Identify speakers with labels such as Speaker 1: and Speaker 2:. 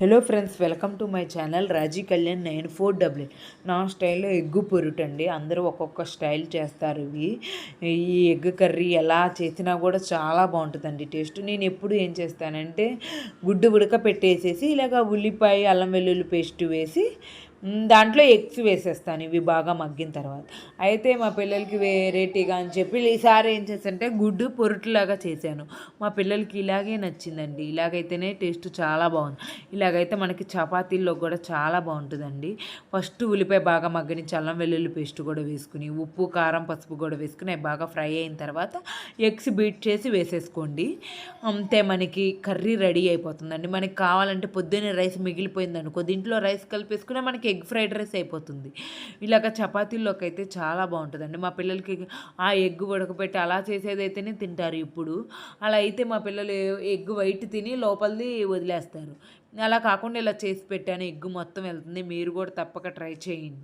Speaker 1: Hello friends welcome to my channel Raji Kalyan nine four double నా స్టైల్లో egg పొరుటండి. అందరూ ఒక్కొక్క స్టైల్ చేస్తారు. ఇవి ఈ ఎగ్ కర్రీ ఎలా చేసినా కూడా చాలా బాగుంటుందండి. టేస్ట్ నేను ఎప్పుడు ఏం చేస్తానంటే గుడ్డు ఉడక పెట్టేసేసి ఇలాగ ఉల్లిపాయ అల్లం వెల్లుల్లి పేస్ట్ వేసి దాంట్లో ఎగ్స్ వేసేస్తాను ఇవి బాగా మగ్గిన తర్వాత. అయితే మా పిల్లలకి వెరైటీగా అని చెప్పి ఈసారి ఏం చేశానంటే గుడ్డు పొరుట్లాగా చేశాను. మా పిల్లలకి ఇలాగే నచ్చిందండి. ఇలాగైతేనే టేస్ట్ చాలా బాగుంది. ఇలాగైతే మనకి చపాతీల్లో కూడా చాలా బాగుంటుందండి. ఫస్ట్ ఉల్లిపాయ బాగా మగ్గనిచ్చి చల్లం వెల్లుల్లి పేస్ట్ కూడా వేసుకుని ఉప్పు కారం పసుపు కూడా వేసుకుని అవి బాగా ఫ్రై అయిన తర్వాత ఎగ్స్ బీట్ చేసి వేసేసుకోండి. అంతే మనకి కర్రీ రెడీ అయిపోతుందండి. మనకి కావాలంటే పొద్దున్నే రైస్ మిగిలిపోయింది అనుకో దీంట్లో రైస్ కలిపేసుకునే మనకి ఎగ్ ఫ్రైడ్ రైస్ అయిపోతుంది. ఇలాగ చపాతీల్లోకి అయితే చాలా బాగుంటుందండి. మా పిల్లలకి ఆ ఎగ్ ఉడకబెట్టి అలా చేసేదైతేనే తింటారు ఇప్పుడు. అలా అయితే మా పిల్లలు ఎగ్ వైట్ తిని లోపలిది వదిలేస్తారు. అలా కాకుండా ఇలా చేసి పెట్టాను ఎగ్ మొత్తం వెళ్తుంది. మీరు కూడా తప్పక ట్రై చేయండి.